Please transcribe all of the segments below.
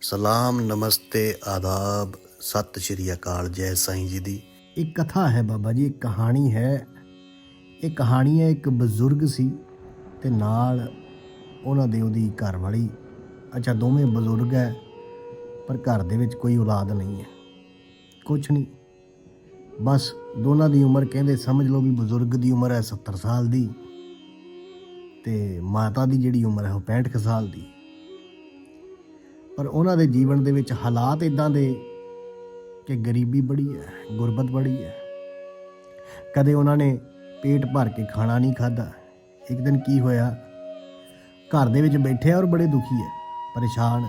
ਸਲਾਮ, ਨਮਸਤੇ, ਆਦਾਬ, ਸਤਿ ਸ਼੍ਰੀ ਅਕਾਲ, ਜੈ ਸਾਈਂ ਜੀ ਦੀ। ਇੱਕ ਕਥਾ ਹੈ ਬਾਬਾ ਜੀ ਇੱਕ ਕਹਾਣੀ ਹੈ। ਇਹ ਕਹਾਣੀ ਹੈ, ਇੱਕ ਬਜ਼ੁਰਗ ਸੀ ਤੇ ਨਾਲ ਉਹਨਾਂ ਦੇ ਉਹਦੀ ਘਰ ਵਾਲੀ ਅੱਛਾ, ਦੋਵੇਂ ਬਜ਼ੁਰਗ ਹੈ, ਪਰ ਘਰ ਦੇ ਵਿੱਚ ਕੋਈ ਔਲਾਦ ਨਹੀਂ ਹੈ। ਕੁਛ ਨਹੀਂ। ਬਸ ਦੋਨਾਂ ਦੀ ਉਮਰ ਕਹਿੰਦੇ ਸਮਝ ਲਓ ਵੀ ਬਜ਼ੁਰਗ ਦੀ ਉਮਰ ਹੈ 70 ਸਾਲ ਦੀ। ਤੇ ਮਾਤਾ ਦੀ ਜਿਹੜੀ ਉਮਰ ਹੈ ਉਹ 65 ਕੁ ਸਾਲ ਦੀ। ਪਰ ਉਹਨਾਂ ਦੇ ਜੀਵਨ ਦੇ ਵਿੱਚ ਹਾਲਾਤ ਇਦਾਂ ਦੇ ਕਿ ਗਰੀਬੀ ਬੜੀ ਹੈ, ਗੁਰਬਤ ਬੜੀ ਹੈ। ਕਦੇ ਉਹਨਾਂ ਨੇ ਪੇਟ ਭਰ ਕੇ ਖਾਣਾ ਨਹੀਂ ਖਾਦਾ ਇੱਕ ਦਿਨ ਕੀ ਹੋਇਆ? ਘਰ ਦੇ ਵਿੱਚ ਬੈਠੇ ਆ ਔਰ ਬੜੇ ਦੁਖੀ ਹੈ, ਪਰੇਸ਼ਾਨ।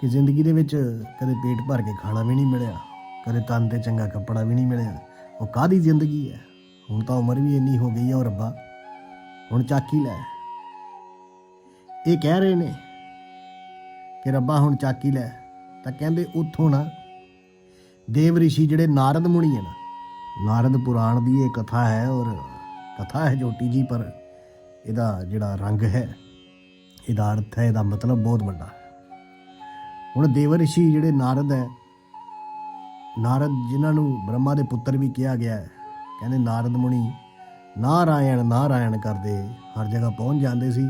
ਕਿ ਜ਼ਿੰਦਗੀ ਦੇ ਵਿੱਚ ਕਦੇ ਪੇਟ ਭਰ ਕੇ ਖਾਣਾ ਵੀ ਨਹੀਂ ਮਿਲਿਆ, ਕਦੇ ਤਨ ਤੇ ਚੰਗਾ ਕੱਪੜਾ ਵੀ ਨਹੀਂ ਮਿਲਿਆ। ਉਹ ਕਾਦੀ ਜ਼ਿੰਦਗੀ ਹੈ? ਹੁਣ ਤਾਂ ਉਮਰ ਵੀ ਇੰਨੀ ਹੋ ਗਈ ਹੈ ਉਹ ਰੱਬਾ। ਹੁਣ ਚਾਕੀ ਲੈ। ਇਹ ਕਹਿ ਰਹੇ ਨੇ ਕਿ ਰੱਬਾ ਹੁਣ ਚਾਕੀ ਲੈ। ਤਾਂ ਕਹਿੰਦੇ ਉੱਥੋਂ ਨਾ, ਦੇਵ ਰਿਸ਼ੀ ਜਿਹੜੇ ਨਾਰਦ ਮੁਨੀ ਹੈ ਨਾ, ਨਾਰਦ ਪੁਰਾਣ ਦੀ ਇਹ ਕਥਾ ਹੈ ਔਰ ਕਥਾ ਹੈ ਜੋਟੀ ਜੀ, ਪਰ ਇਹਦਾ ਜਿਹੜਾ ਰੰਗ ਹੈ, ਇਹਦਾ ਅਰਥ ਹੈ, ਇਹਦਾ ਮਤਲਬ ਬਹੁਤ ਵੱਡਾ ਹੈ। ਹੁਣ ਦੇਵ ਰਿਸ਼ੀ ਜਿਹੜੇ ਨਾਰਦ ਹੈ, ਨਾਰਦ ਜਿਨ੍ਹਾਂ ਨੂੰ ਬ੍ਰਹਮਾ ਦੇ ਪੁੱਤਰ ਵੀ ਕਿਹਾ ਗਿਆ ਹੈ, ਕਹਿੰਦੇ ਨਾਰਦ ਮੁਨੀ ਨਾਰਾਇਣ ਨਾਰਾਇਣ ਕਰਦੇ ਹਰ ਜਗ੍ਹਾ ਪਹੁੰਚ ਜਾਂਦੇ ਸੀ।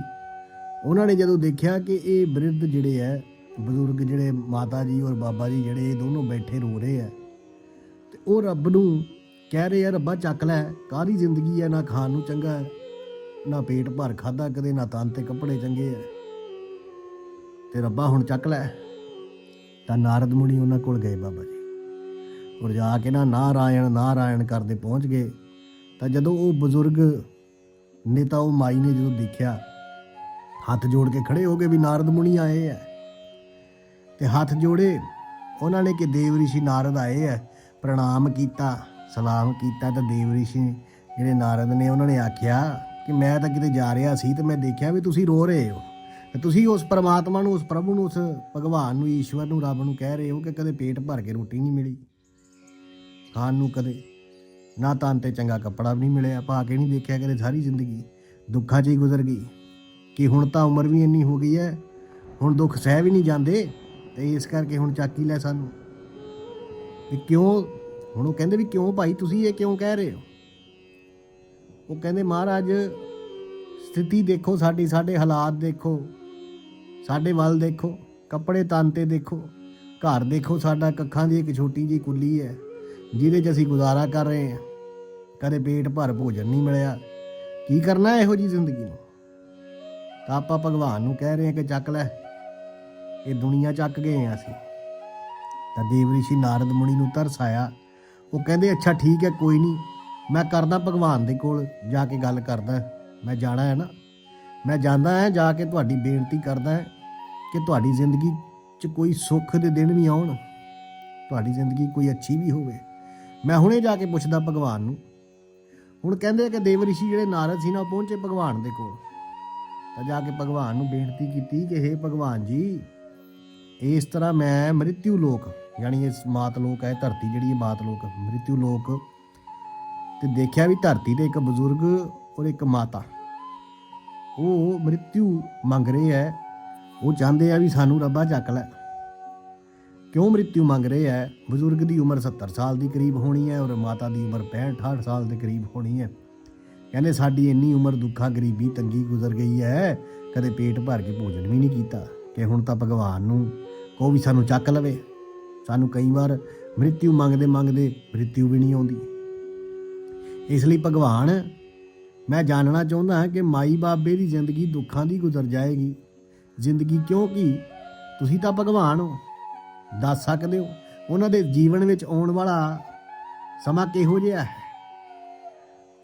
ਉਹਨਾਂ ਨੇ ਜਦੋਂ ਦੇਖਿਆ ਕਿ ਇਹ ਬਿਰਧ ਜਿਹੜੇ ਹੈ ਬਜ਼ੁਰਗ ਜਿਹੜੇ ਮਾਤਾ ਜੀ ਔਰ ਬਾਬਾ ਜੀ ਜਿਹੜੇ ਇਹ ਦੋਨੋਂ ਬੈਠੇ ਰੋ ਰਹੇ ਆ ਤੇ ਉਹ ਰੱਬ ਨੂੰ ਕਹਿ ਰਹੇ ਆ ਰੱਬਾ ਚੱਕ ਲੈ ਕਾਹਦੀ ਜ਼ਿੰਦਗੀ ਹੈ? ਨਾ ਖਾਣ ਨੂੰ ਚੰਗਾ ਹੈ, ਨਾ ਪੇਟ ਭਰ ਖਾਦਾ ਕਦੇ ਨਾ ਤਨ ਤੇ ਕੱਪੜੇ ਚੰਗੇ ਐ ਤੇ ਰੱਬਾ ਹੁਣ ਚੱਕ ਲੈ। ਤਾਂ ਨਾਰਦ ਮੁਨੀ ਉਹਨਾਂ ਕੋਲ ਗਏ ਬਾਬਾ ਜੀ। ਔਰ ਜਾ ਕੇ ਨਾ ਨਾਰਾਇਣ ਨਾਰਾਇਣ ਕਰਦੇ ਪਹੁੰਚ ਗਏ। ਤਾਂ ਜਦੋਂ ਉਹ ਬਜ਼ੁਰਗ ਨੇ ਤਾਂ ਉਹ ਮਾਈ ਨੇ ਜਦੋਂ ਦੇਖਿਆ, ਹੱਥ ਜੋੜ ਕੇ ਖੜੇ ਹੋ ਗਏ ਵੀ ਨਾਰਦ ਮੁਨੀ ਆਏ ਐ। ਤੇ ਹੱਥ ਜੋੜੇ, ਉਹਨਾਂ ਨੇ ਕਿ ਦੇਵ ਰਿਸ਼ੀ ਨਾਰਦ ਆਏ ਐ, ਪ੍ਰਣਾਮ ਕੀਤਾ, ਸਲਾਮ ਕੀਤਾ ਤਾਂ ਦੇਵ ਰਿਸ਼ੀ ਜਿਹੜੇ ਨਾਰਦ ਨੇ ਉਹਨਾਂ ਨੇ ਆਖਿਆ ਕਿ ਮੈਂ ਤਾਂ ਕਿਤੇ ਜਾ ਰਿਹਾ ਸੀ ਤੇ ਮੈਂ ਦੇਖਿਆ ਵੀ ਤੁਸੀਂ ਰੋ ਰਹੇ ਹੋ। ਤੇ ਤੁਸੀਂ ਉਸ ਪਰਮਾਤਮਾ ਨੂੰ, ਉਸ ਪ੍ਰਭੂ ਨੂੰ, ਉਸ ਭਗਵਾਨ ਨੂੰ, ਈਸ਼ਵਰ ਨੂੰ, ਰੱਬ ਨੂੰ ਕਹਿ ਰਹੇ ਹੋ ਕਿ ਕਦੇ ਪੇਟ ਭਰ ਕੇ ਰੋਟੀ ਨਹੀਂ ਮਿਲੀ। ਖਾਣ ਨੂੰ ਕਦੇ ਨਾ ਤਾਂ ਤੇ ਚੰਗਾ ਕੱਪੜਾ ਵੀ ਨਹੀਂ ਮਿਲਿਆ ਪਾ ਕੇ ਨਹੀਂ ਦੇਖਿਆ ਕਰੇ ਸਾਰੀ ਜ਼ਿੰਦਗੀ। ਦੁੱਖਾਂ 'ਚ ਹੀ ਗੁਜ਼ਰ ਗਈ। ਕਿ ਹੁਣ ਤਾਂ ਉਮਰ ਵੀ ਇੰਨੀ ਹੋ ਗਈ ਹੈ, ਹੁਣ ਦੁੱਖ ਸਹਿ ਵੀ ਨਹੀਂ ਜਾਂਦੇ, ਤੇ ਇਸ ਕਰਕੇ ਹੁਣ ਚਾਕੀ ਲੈ ਸਾਨੂੰ। ਵੀ ਕਿਉਂ, ਹੁਣ ਉਹ ਕਹਿੰਦੇ ਵੀ ਕਿਉਂ ਭਾਈ ਤੁਸੀਂ ਇਹ ਕਿਉਂ ਕਹਿ ਰਹੇ ਹੋ? ਉਹ ਕਹਿੰਦੇ ਮਹਾਰਾਜ, ਸਥਿਤੀ ਦੇਖੋ ਸਾਡੀ, ਸਾਡੇ ਹਾਲਾਤ ਦੇਖੋ, ਸਾਡੇ ਵੱਲ ਦੇਖੋ, ਕੱਪੜੇ ਤਨ ਦੇਖੋ, ਘਰ ਦੇਖੋ ਸਾਡਾ, ਕੱਖਾਂ ਦੀ ਇੱਕ ਛੋਟੀ ਜਿਹੀ ਕੁੱਲੀ ਹੈ। ਜਿਹਦੇ 'ਚ ਅਸੀਂ ਗੁਜ਼ਾਰਾ ਕਰ ਰਹੇ ਹਾਂ। ਕਦੇ ਪੇਟ ਭਰ ਭੋਜਨ ਨਹੀਂ ਮਿਲਿਆ। ਕੀ ਕਰਨਾ ਇਹੋ ਜੀ ਜ਼ਿੰਦਗੀ ਨੂੰ? ਤਾਂ ਆਪਾਂ ਭਗਵਾਨ ਨੂੰ ਕਹਿ ਰਹੇ ਹਾਂ ਕਿ ਚੱਕ ਲੈ। ਇਹ ਦੁਨੀਆ ਚੱਕ ਗਏ ਹਾਂ ਅਸੀਂ। ਤਾਂ ਦੇਵ ਰਿਸ਼ੀ ਨਾਰਦ ਮੁਨੀ ਨੂੰ ਤਰਸ ਆਇਆ। ਉਹ ਕਹਿੰਦੇ, ਅੱਛਾ, ਠੀਕ ਹੈ, ਕੋਈ ਨਹੀਂ। ਮੈਂ ਕਰਦਾ ਭਗਵਾਨ ਦੇ ਕੋਲ ਜਾ ਕੇ ਗੱਲ ਕਰਦਾ। ਮੈਂ ਜਾਣਾ ਹੈ ਨਾ। ਮੈਂ ਜਾਂਦਾ ਹਾਂ, ਜਾ ਕੇ ਤੁਹਾਡੀ ਬੇਨਤੀ ਕਰਦਾ ਹਾਂ ਕਿ ਤੁਹਾਡੀ ਜ਼ਿੰਦਗੀ 'ਚ ਕੋਈ ਸੁੱਖ ਦੇ ਦਿਨ ਵੀ ਆਉਣ। ਤੁਹਾਡੀ ਜ਼ਿੰਦਗੀ ਕੋਈ ਅੱਛੀ ਵੀ ਹੋਵੇ। ਮੈਂ ਹੁਣੇ ਜਾ ਕੇ ਪੁੱਛਦਾ ਭਗਵਾਨ ਨੂੰ। ਹੁਣ ਕਹਿੰਦੇ ਕਿ ਦੇਵ ਰਿਸ਼ੀ ਜਿਹੜੇ ਨਾਰਦ ਸੀ ਨਾ, ਉਹ ਪਹੁੰਚੇ ਭਗਵਾਨ ਦੇ ਕੋਲ। ਤਾਂ ਜਾ ਕੇ ਭਗਵਾਨ ਨੂੰ ਬੇਨਤੀ ਕੀਤੀ ਕਿ हे ਭਗਵਾਨ ਜੀ, ਇਸ ਤਰ੍ਹਾਂ ਮੈਂ ਮ੍ਰਿਤਿਉ ਲੋਕ, ਯਾਨੀ ਇਸ ਮਾਤ ਲੋਕ ਹੈ ਧਰਤੀ ਜਿਹੜੀ ਹੈ ਮਾਤ ਲੋਕ ਮ੍ਰਿਤਿਉ ਲੋਕ, ਤੇ ਦੇਖਿਆ ਵੀ ਧਰਤੀ ਦੇ ਇੱਕ ਬਜ਼ੁਰਗ ਔਰ ਇੱਕ ਮਾਤਾ। ਉਹ ਮ੍ਰਿਤਿਉ ਮੰਗ ਰਹੇ ਹੈ, ਉਹ ਚਾਹੁੰਦੇ ਆ ਵੀ ਸਾਨੂੰ ਰੱਬਾ ਚੱਕ ਲੈ। ਕਿਉਂ ਮ੍ਰਿਤਿਉ ਮੰਗ ਰਹੇ ਹੈ? ਬਜ਼ੁਰਗ ਦੀ ਉਮਰ 70 ਸਾਲ ਦੀ ਕਰੀਬ ਹੋਣੀ ਹੈ ਔਰ ਮਾਤਾ ਦੀ ਉਮਰ 65 68 ਸਾਲ ਦੇ ਕਰੀਬ ਹੋਣੀ ਹੈ। ਕਹਿੰਦੇ ਸਾਡੀ ਇੰਨੀ ਉਮਰ ਦੁੱਖਾਂ, ਗਰੀਬੀ, ਤੰਗੀ ਗੁਜ਼ਰ ਗਈ ਹੈ। ਕਦੇ ਪੇਟ ਭਰ ਕੇ ਭੋਜਨ ਵੀ ਨਹੀਂ ਕੀਤਾ ਕਿ ਹੁਣ ਤਾਂ ਭਗਵਾਨ ਨੂੰ ਕੋ ਵੀ ਸਾਨੂੰ ਚੱਕ ਲਵੇ। ਸਾਨੂੰ ਕਈ ਵਾਰ ਮ੍ਰਿਤਿਊ ਮੰਗਦੇ ਮੰਗਦੇ ਮ੍ਰਿਤਿਉ ਵੀ ਨਹੀਂ ਆਉਂਦੀ। ਇਸ ਲਈ ਭਗਵਾਨ, ਮੈਂ ਜਾਣਨਾ ਚਾਹੁੰਦਾ ਹਾਂ ਕਿ ਮਾਈ ਬਾਬੇ ਦੀ ਜ਼ਿੰਦਗੀ ਦੁੱਖਾਂ ਦੀ ਗੁਜ਼ਰ ਜਾਏਗੀ। ਜ਼ਿੰਦਗੀ ਕਿਉਂਕਿ ਤੁਸੀਂ ਤਾਂ ਭਗਵਾਨ ਹੋ। ਦੱਸ ਸਕਦੇ ਹੋ? ਉਹਨਾਂ ਦੇ ਜੀਵਨ ਵਿੱਚ ਆਉਣ ਵਾਲਾ ਸਮਾਂ ਕਿਹੋ ਜਿਹਾ ਹੈ?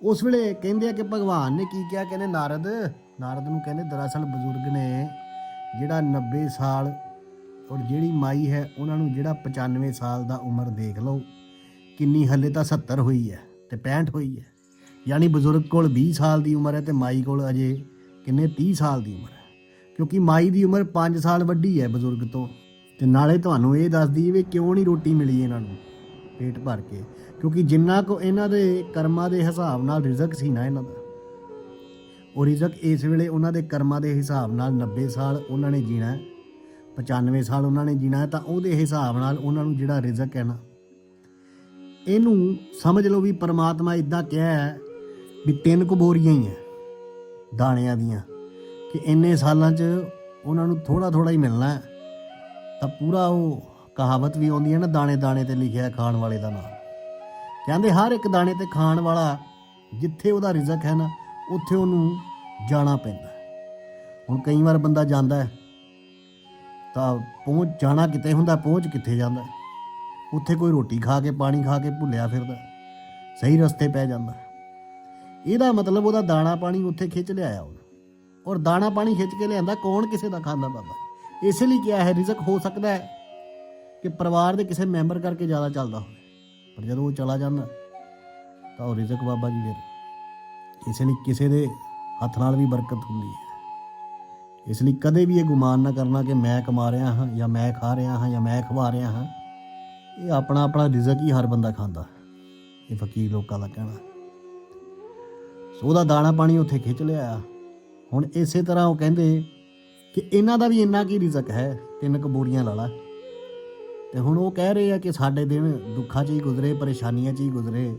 ਉਸ ਵੇਲੇ ਕਹਿੰਦੇ ਆ ਕਿ ਭਗਵਾਨ ਨੇ ਕੀ ਕਿਹਾ? ਕਹਿੰਦੇ, ਨਾਰਦ ਨਾਰਦ ਨੂੰ ਕਹਿੰਦੇ, ਦਰਅਸਲ ਬਜ਼ੁਰਗ ਨੇ ਜਿਹੜਾ 90 ਸਾਲ ਔਰ ਜਿਹੜੀ ਮਾਈ ਹੈ, ਉਹਨਾਂ ਨੂੰ ਜਿਹੜਾ 95 ਸਾਲ ਦਾ ਉਮਰ ਦੇਖ ਲਓ। ਕਿੰਨੀ ਹੱਲੇ ਤਾਂ 70 ਹੋਈ ਹੈ ਤੇ 65 ਹੋਈ ਹੈ। ਯਾਨੀ ਬਜ਼ੁਰਗ ਕੋਲ 20 ਸਾਲ ਦੀ ਉਮਰ ਹੈ ਤੇ ਮਾਈ ਕੋਲ ਅਜੇ ਕਿੰਨੇ 30 ਸਾਲ ਦੀ ਉਮਰ ਹੈ। ਕਿਉਂਕਿ ਮਾਈ ਦੀ ਉਮਰ 5 ਸਾਲ ਵੱਡੀ ਹੈ ਬਜ਼ੁਰਗ ਤੋਂ। ਤੇ ਨਾਲੇ ਤੁਹਾਨੂੰ ਇਹ ਦੱਸਦੀ ਵੀ ਕਿਉਂ ਨਹੀਂ ਰੋਟੀ ਮਿਲੀ ਇਹਨਾਂ ਨੂੰ ਪੇਟ ਭਰ ਕੇ। ਕਿਉਂਕਿ ਜਿੰਨਾ ਕੋ ਇਹਨਾਂ ਦੇ ਕਰਮਾਂ ਦੇ ਹਿਸਾਬ ਨਾਲ ਰਿਜ਼ਕ ਸੀ ਨਾ ਇਹਨਾਂ ਦਾ। ਉਹ ਰਿਜ਼ਕ ਇਸ ਵੇਲੇ ਉਹਨਾਂ ਦੇ ਕਰਮਾਂ ਦੇ ਹਿਸਾਬ ਨਾਲ 90 ਸਾਲ ਉਹਨਾਂ ਨੇ ਜੀਣਾ ਹੈ 95 ਸਾਲ ਉਹਨਾਂ ਨੇ ਜੀਣਾ ਹੈ, ਤਾਂ ਉਹਦੇ ਹਿਸਾਬ ਨਾਲ ਉਹਨਾਂ ਨੂੰ ਜਿਹੜਾ ਰਿਜ਼ਕ ਹੈ ਨਾ। ਇਹਨੂੰ ਸਮਝ ਲਓ ਵੀ ਪਰਮਾਤਮਾ ਇਦਾਂ ਕਿਹਾ ਹੈ ਵੀ ਤਿੰਨ ਕੁ ਬੋਰੀਆਂ ਹੀ ਹੈ ਦਾਣਿਆਂ ਦੀਆਂ, ਕਿ ਇੰਨੇ ਸਾਲਾਂ 'ਚ ਉਹਨਾਂ ਨੂੰ ਥੋੜਾ ਥੋੜਾ ਹੀ ਮਿਲਣਾ ਹੈ। ਤਾਂ ਪੂਰਾ ਉਹ ਕਹਾਵਤ ਵੀ ਆਉਂਦੀ ਹੈ ਨਾ, ਦਾਣੇ ਦਾਣੇ ਤੇ ਲਿਖਿਆ ਖਾਣ ਵਾਲੇ ਦਾ ਨਾਮ। ਕਹਿੰਦੇ ਹਰ ਇੱਕ ਦਾਣੇ ਤੇ ਖਾਣ ਵਾਲਾ ਜਿੱਥੇ ਉਹਦਾ ਰਿਜ਼ਕ ਹੈ ਨਾ, ਉੱਥੇ ਉਹਨੂੰ ਜਾਣਾ ਪੈਂਦਾ ਹੁਣ ਕਈ ਵਾਰ ਬੰਦਾ ਜਾਂਦਾ ਹੈ, ਤਾਂ ਪਹੁੰਚ ਜਾਣਾ ਕਿਤੇ ਹੁੰਦਾ, ਪਹੁੰਚ ਕਿੱਥੇ ਜਾਂਦਾ ਉੱਥੇ ਕੋਈ ਰੋਟੀ ਖਾ ਕੇ, ਪਾਣੀ ਖਾ ਕੇ ਭੁੱਲਿਆ ਫਿਰਦਾ ਸਹੀ ਰਸਤੇ ਪੈ ਜਾਂਦਾ ਇਹਦਾ ਮਤਲਬ ਉਹਦਾ ਦਾਣਾ ਪਾਣੀ ਉੱਥੇ ਖਿੱਚ ਲਿਆਇਆ ਉਹਨੇ। ਔਰ ਦਾਣਾ ਪਾਣੀ ਖਿੱਚ ਕੇ ਲਿਆਂਦਾ, ਕੌਣ ਕਿਸੇ ਦਾ ਖਾਂਦਾ ਬਾਬਾ? ਇਸ ਲਈ ਕਿਹਾ ਹੈ, ਰਿਜ਼ਕ ਹੋ ਸਕਦਾ ਹੈ ਕਿ ਪਰਿਵਾਰ ਦੇ ਕਿਸੇ ਮੈਂਬਰ ਕਰਕੇ ਜ਼ਿਆਦਾ ਚੱਲਦਾ ਹੋਵੇ। ਪਰ ਜਦੋਂ ਉਹ ਚਲਾ ਜਾਂਦਾ, ਤਾਂ ਉਹ ਰਿਜ਼ਕ ਬਾਬਾ ਜੀ ਫਿਰ ਇਸੇ ਲਈ ਕਿਸੇ ਦੇ ਹੱਥ ਨਾਲ ਵੀ ਬਰਕਤ ਹੁੰਦੀ ਹੈ। ਇਸ ਲਈ ਕਦੇ ਵੀ ਇਹ ਗੁਮਾਨ ਨਾ ਕਰਨਾ ਕਿ ਮੈਂ ਕਮਾ ਰਿਹਾ ਹਾਂ, ਜਾਂ ਮੈਂ ਖਾ ਰਿਹਾ ਹਾਂ, ਜਾਂ ਮੈਂ ਖਵਾ ਰਿਹਾ ਹਾਂ। ਇਹ ਆਪਣਾ ਆਪਣਾ ਰਿਜ਼ਕ ਹੀ ਹਰ ਬੰਦਾ ਖਾਂਦਾ ਇਹ ਫਕੀਰ ਲੋਕਾਂ ਦਾ ਕਹਿਣਾ ਸੋ ਉਹਦਾ ਦਾਣਾ ਪਾਣੀ ਉੱਥੇ ਖਿੱਚ ਲਿਆ। ਹੁਣ ਇਸੇ ਤਰ੍ਹਾਂ ਉਹ ਕਹਿੰਦੇ ਕਿ ਇਹਨਾਂ ਦਾ ਵੀ ਇੰਨਾ ਕੀ ਰਿਜ਼ਕ ਹੈ? ਤਿੰਨ ਕੁ ਬੋਰੀਆਂ ਲਾ ਲਾ। ਤੇ ਹੁਣ ਉਹ ਕਹਿ ਰਹੇ ਆ ਕਿ ਸਾਡੇ ਦਿਨ ਦੁੱਖਾਂ 'ਚ ਹੀ ਗੁਜ਼ਰੇ, ਪਰੇਸ਼ਾਨੀਆਂ 'ਚ ਹੀ ਗੁਜ਼ਰੇ।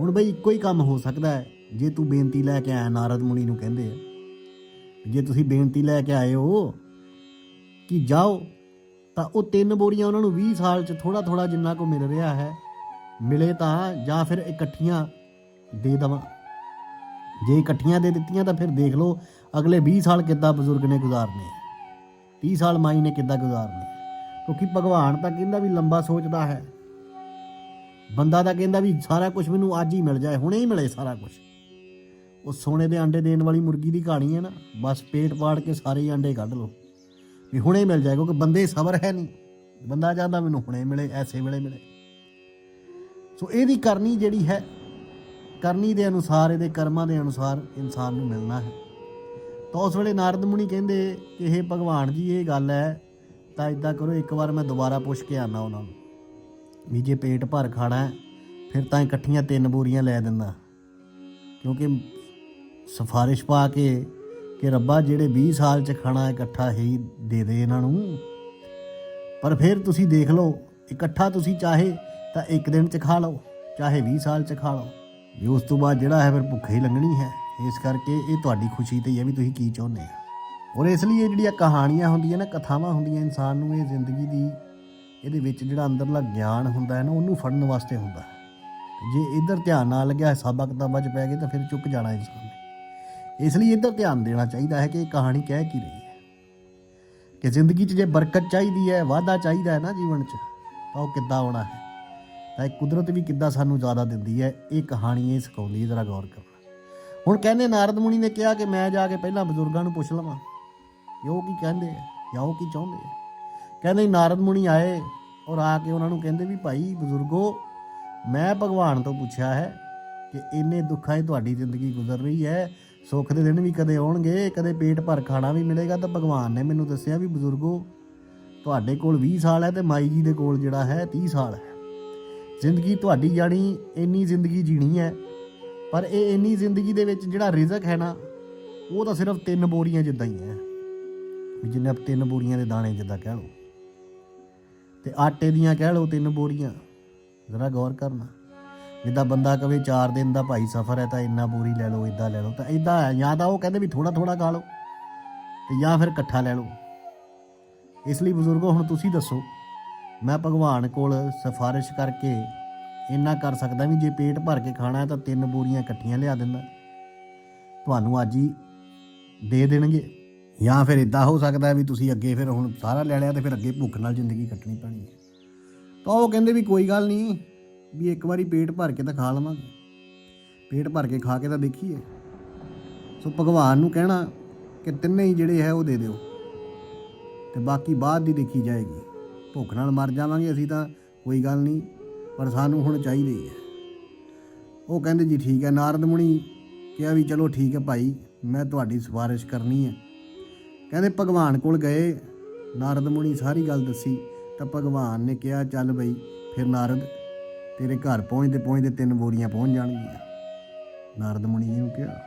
ਹੁਣ ਬਈ ਇੱਕੋ ਹੀ ਕੰਮ ਹੋ ਸਕਦਾ ਹੈ, ਜੇ ਤੂੰ ਬੇਨਤੀ ਲੈ ਕੇ ਆਇਆ, ਨਾਰਦ ਮੁਨੀ ਨੂੰ ਕਹਿੰਦੇ ਆ। ਜੇ ਤੁਸੀਂ ਬੇਨਤੀ ਲੈ ਕੇ ਆਏ ਹੋ ਕਿ ਜਾਓ, ਤਾਂ ਉਹ ਤਿੰਨ ਬੋਰੀਆਂ ਉਹਨਾਂ ਨੂੰ 20 ਸਾਲ 'ਚ ਥੋੜਾ ਥੋੜਾ ਜਿੰਨਾ ਕੋ ਮਿਲ ਰਿਹਾ ਹੈ, ਮਿਲੇ ਤਾਂ ਜਾਂ ਫਿਰ ਇਕੱਠੀਆਂ ਦੇ ਦਵਾਂ। ਜੇ ਇਕੱਠੀਆਂ ਦੇ ਦਿੱਤੀਆਂ ਤਾਂ ਫਿਰ ਦੇਖ ਲਓ ਅਗਲੇ 20 ਸਾਲ ਕਿੱਦਾਂ ਬਜ਼ੁਰਗ ਨੇ ਗੁਜ਼ਾਰਨੇ ਆ? 30 ਸਾਲ ਮਾਈ ਨੇ ਕਿੱਦਾਂ ਗੁਜ਼ਾਰਨੇ ਕਿਉਂਕਿ ਭਗਵਾਨ ਤਾਂ ਕਹਿੰਦਾ ਵੀ ਲੰਬਾ ਸੋਚਦਾ ਹੈ। ਬੰਦਾ ਤਾਂ ਕਹਿੰਦਾ ਵੀ ਸਾਰਾ ਕੁਝ ਮੈਨੂੰ ਅੱਜ ਹੀ ਮਿਲ ਜਾਏ, ਹੁਣੇ ਹੀ ਮਿਲੇ ਸਾਰਾ ਕੁਝ ਉਹ ਸੋਨੇ ਦੇ ਆਂਡੇ ਦੇਣ ਵਾਲੀ ਮੁਰਗੀ ਦੀ ਕਹਾਣੀ ਹੈ ਨਾ, ਬਸ ਪੇਟ ਪਾੜ ਕੇ ਸਾਰੇ ਹੀ ਆਂਡੇ ਕੱਢ ਲਓ। ਵੀ ਹੁਣੇ ਮਿਲ ਜਾਏ, ਕਿਉਂਕਿ ਬੰਦੇ ਸਬਰ ਹੈ ਨਹੀਂ। ਬੰਦਾ ਚਾਹੁੰਦਾ ਮੈਨੂੰ ਹੁਣੇ ਮਿਲੇ, ਐਸੇ ਵੇਲੇ ਮਿਲੇ। ਸੋ ਇਹਦੀ ਕਰਨੀ ਜਿਹੜੀ ਹੈ, ਕਰਨੀ ਦੇ ਅਨੁਸਾਰ, ਇਹਦੇ ਕਰਮਾਂ ਦੇ ਅਨੁਸਾਰ ਇਨਸਾਨ ਨੂੰ ਮਿਲਣਾ ਹੈ। ਤਾਂ ਉਸ ਵੇਲੇ ਨਾਰਦ ਮੁਨੀ ਕਹਿੰਦੇ ਕਿ ਇਹ ਭਗਵਾਨ ਜੀ, ਇਹ ਗੱਲ ਹੈ, ਤਾਂ ਇਦਾਂ ਕਰੋ, ਇੱਕ ਵਾਰ ਮੈਂ ਦੁਬਾਰਾ ਪੁੱਛ ਕੇ ਆਣਾ ਉਹਨਾਂ ਨੂੰ। ਵੀ ਜੇ ਪੇਟ ਭਰ ਖਾਣਾ ਫਿਰ ਤਾਂ ਇਕੱਠੀਆਂ ਤਿੰਨ ਬੋਰੀਆਂ ਲੈ ਦਿੰਦਾ। ਕਿਉਂਕਿ ਸਿਫਾਰਿਸ਼ ਪਾ ਕੇ ਕਿ ਰੱਬਾ ਜਿਹੜੇ 20 ਸਾਲ ਚ ਖਾਣਾ ਇਕੱਠਾ ਹੀ ਦੇ ਦੇ ਇਹਨਾਂ ਨੂੰ। ਪਰ ਫਿਰ ਤੁਸੀਂ ਦੇਖ ਲਓ, ਇਕੱਠਾ ਤੁਸੀਂ ਚਾਹੇ ਤਾਂ ਇੱਕ ਦਿਨ ਚ ਖਾ ਲਓ, ਚਾਹੇ 20 ਸਾਲ ਚ ਖਾ ਲਓ। ਵੀ ਉਸ ਤੋਂ ਬਾਅਦ ਜਿਹੜਾ ਹੈ ਫਿਰ ਭੁੱਖੇ ਹੀ ਲੰਘਣੀ ਹੈ। ਇਸ ਕਰਕੇ ਇਹ ਤੁਹਾਡੀ ਖੁਸ਼ੀ ਤੇ ਹੀ ਹੈ ਵੀ ਤੁਸੀਂ ਕੀ ਚਾਹੁੰਦੇ ਆ। ਔਰ ਇਸ ਲਈ ਇਹ ਜਿਹੜੀਆਂ ਕਹਾਣੀਆਂ ਹੁੰਦੀਆਂ ਨਾ, ਕਥਾਵਾਂ ਹੁੰਦੀਆਂ ਇਨਸਾਨ ਨੂੰ, ਇਹ ਜ਼ਿੰਦਗੀ ਦੀ, ਇਹਦੇ ਵਿੱਚ ਜਿਹੜਾ ਅੰਦਰਲਾ ਗਿਆਨ ਹੁੰਦਾ ਹੈ ਨਾ, ਉਹਨੂੰ ਫੜਨ ਵਾਸਤੇ ਹੁੰਦਾ ਹੈ। ਜੇ ਇੱਧਰ ਧਿਆਨ ਨਾ ਲੱਗਿਆ, ਹਿਸਾਬਾਂ ਕਿਤਾਬਾਂ 'ਚ ਪੈ ਗਏ, ਤਾਂ ਫਿਰ ਚੁੱਕ ਜਾਣਾ ਇਨਸਾਨ ਨੇ। ਇਸ ਲਈ ਇੱਧਰ ਧਿਆਨ ਦੇਣਾ ਚਾਹੀਦਾ ਹੈ ਕਿ ਇਹ ਕਹਾਣੀ ਕਹਿ ਕੀ ਰਹੀ ਹੈ। ਕਿ ਜ਼ਿੰਦਗੀ 'ਚ ਜੇ ਬਰਕਤ ਚਾਹੀਦੀ ਹੈ, ਵਾਧਾ ਚਾਹੀਦਾ ਹੈ ਨਾ ਜੀਵਨ 'ਚ, ਤਾਂ ਉਹ ਕਿੱਦਾਂ ਆਉਣਾ ਹੈ? ਤਾਂ ਇਹ ਕੁਦਰਤ ਵੀ ਕਿੱਦਾਂ ਸਾਨੂੰ ਜ਼ਿਆਦਾ ਦਿੰਦੀ ਹੈ, ਇਹ ਕਹਾਣੀ ਇਹ ਸਿਖਾਉਂਦੀ ਹੈ, ਜ਼ਰਾ ਗੌਰ ਕਰੋ। ਹੁਣ ਕਹਿੰਦੇ ਨਾਰਦ ਮੁਨੀ ਨੇ ਕਿਹਾ ਕਿ ਮੈਂ ਜਾ ਕੇ ਪਹਿਲਾਂ ਬਜ਼ੁਰਗਾਂ ਨੂੰ ਪੁੱਛ ਲਵਾਂ। ਕਿ ਉਹ ਕੀ ਕਹਿੰਦੇ ਆ ਜਾਂ ਉਹ ਕੀ ਚਾਹੁੰਦੇ ਆ? ਕਹਿੰਦੇ ਨਾਰਦ ਮੁਨੀ ਆਏ ਔਰ ਆ ਕੇ ਉਹਨਾਂ ਨੂੰ ਕਹਿੰਦੇ ਵੀ ਭਾਈ ਬਜ਼ੁਰਗੋ, ਮੈਂ ਭਗਵਾਨ ਤੋਂ ਪੁੱਛਿਆ ਹੈ ਕਿ ਇੰਨੇ ਦੁੱਖਾਂ 'ਚ ਤੁਹਾਡੀ ਜ਼ਿੰਦਗੀ ਗੁਜ਼ਰ ਰਹੀ ਹੈ, ਸੁੱਖ ਦੇ ਦਿਨ ਵੀ ਕਦੇ ਆਉਣਗੇ, ਕਦੇ ਪੇਟ ਭਰ ਖਾਣਾ ਵੀ ਮਿਲੇਗਾ ਤਾਂ ਭਗਵਾਨ ਨੇ ਮੈਨੂੰ ਦੱਸਿਆ ਵੀ ਬਜ਼ੁਰਗੋ, ਤੁਹਾਡੇ ਕੋਲ 20 ਸਾਲ ਹੈ ਤੇ ਮਾਈ ਜੀ ਦੇ ਕੋਲ ਜਿਹੜਾ ਹੈ 30 ਸਾਲ ਹੈ। ਜ਼ਿੰਦਗੀ ਤੁਹਾਡੀ ਜਾਣੀ ਇੰਨੀ ਜ਼ਿੰਦਗੀ ਜੀਣੀ ਹੈ ਪਰ ਇਹ ਇੰਨੀ ਜ਼ਿੰਦਗੀ ਦੇ ਵਿੱਚ ਜਿਹੜਾ ਰਿਜ਼ਕ ਹੈ ਨਾ, ਉਹ ਤਾਂ ਸਿਰਫ ਤਿੰਨ ਬੋਰੀਆਂ ਜਿੱਦਾਂ ਹੀ ਹੈ। ਵੀ ਜਿੰਨੇ ਆਪ ਤਿੰਨ ਬੋਰੀਆਂ ਦੇ ਦਾਣੇ ਜਿੱਦਾਂ ਕਹਿ ਲਓ। ਤੇ ਆਟੇ ਦੀਆਂ ਕਹਿ ਲਓ ਤਿੰਨ ਬੋਰੀਆਂ। ਜ਼ਰਾ ਗੌਰ ਕਰਨਾ। ਜਿੱਦਾਂ ਬੰਦਾ ਕਵੇ 4 ਦਿਨ ਦਾ ਭਾਈ ਸਫ਼ਰ ਹੈ ਤਾਂ ਇੰਨਾ ਬੋਰੀ ਲੈ ਲਓ ਇਦਾਂ ਲੈ ਲਓ, ਤਾਂ ਇਦਾਂ ਹੈ। ਜਾਂ ਤਾਂ ਉਹ ਕਹਿੰਦੇ ਵੀ ਥੋੜਾ ਥੋੜਾ ਖਾ ਲਓ ਤੇ ਜਾਂ ਫਿਰ ਇਕੱਠਾ ਲੈ ਲਓ। ਇਸ ਲਈ ਬਜ਼ੁਰਗੋ, ਹੁਣ ਤੁਸੀਂ ਦੱਸੋ, ਮੈਂ ਭਗਵਾਨ ਕੋਲ ਸਿਫਾਰਿਸ਼ ਕਰਕੇ ਇੰਨਾ ਕਰ ਸਕਦਾ ਵੀ ਜੇ ਪੇਟ ਭਰ ਕੇ ਖਾਣਾ ਹੈ ਤਾਂ ਤਿੰਨ ਬੋਰੀਆਂ ਇਕੱਠੀਆਂ ਲਿਆ ਦਿੰਦਾ। ਤੁਹਾਨੂੰ ਅੱਜ ਹੀ ਦੇ ਦੇਣਗੇ। ਜਾਂ ਫਿਰ ਇਦਾਂ ਹੋ ਸਕਦਾ ਵੀ ਤੁਸੀਂ ਅੱਗੇ ਫਿਰ ਹੁਣ ਸਾਰਾ ਲੈ ਲਿਆ ਤੇ ਫਿਰ ਅੱਗੇ ਭੁੱਖ ਨਾਲ ਜ਼ਿੰਦਗੀ ਕੱਟਣੀ ਪੈਣੀ ਹੈ। ਤਾਂ ਉਹ ਕਹਿੰਦੇ ਵੀ ਕੋਈ ਗੱਲ ਨਹੀਂ, ਵੀ ਇੱਕ ਵਾਰੀ ਪੇਟ ਭਰ ਕੇ ਤਾਂ ਖਾ ਲਵਾਂਗੇ। ਪੇਟ ਭਰ ਕੇ ਖਾ ਕੇ ਤਾਂ ਦੇਖੀਏ। ਸੋ ਭਗਵਾਨ ਨੂੰ ਕਹਿਣਾ ਕਿ ਤਿੰਨੇ ਹੀ ਜਿਹੜੇ ਹੈ ਉਹ ਦੇ ਦਿਓ। ਤੇ ਬਾਕੀ ਬਾਅਦ ਦੀ ਦੇਖੀ ਜਾਏਗੀ। ਭੁੱਖ ਨਾਲ ਮਰ ਜਾਵਾਂਗੇ ਅਸੀਂ ਤਾਂ, ਕੋਈ ਗੱਲ ਨਹੀਂ। ਪਰ ਸਾਨੂੰ ਹੁਣ ਚਾਹੀਦੇ ਹੀ। ਹੈ ਉਹ ਕਹਿੰਦੇ ਜੀ ਠੀਕ ਹੈ। ਨਾਰਦ ਮੁਨੀ ਕਿਹਾ ਵੀ ਚਲੋ ਠੀਕ ਹੈ ਭਾਈ, ਮੈਂ ਤੁਹਾਡੀ ਸਿਫਾਰਿਸ਼ ਕਰਨੀ ਹੈ। ਕਹਿੰਦੇ ਭਗਵਾਨ ਕੋਲ ਗਏ। ਨਾਰਦ ਮੁਨੀ ਸਾਰੀ ਗੱਲ ਦੱਸੀ। ਤਾਂ ਭਗਵਾਨ ਨੇ ਕਿਹਾ, ਚੱਲ ਬਈ, ਫਿਰ ਨਾਰਦ, ਤੇਰੇ ਘਰ ਪਹੁੰਚਦੇ ਪਹੁੰਚਦੇ ਤਿੰਨ ਬੋਰੀਆਂ ਪਹੁੰਚ ਜਾਣਗੀਆਂ। ਨਾਰਦ ਮੁਨੀ ਜੀ ਨੂੰ ਕਿਹਾ।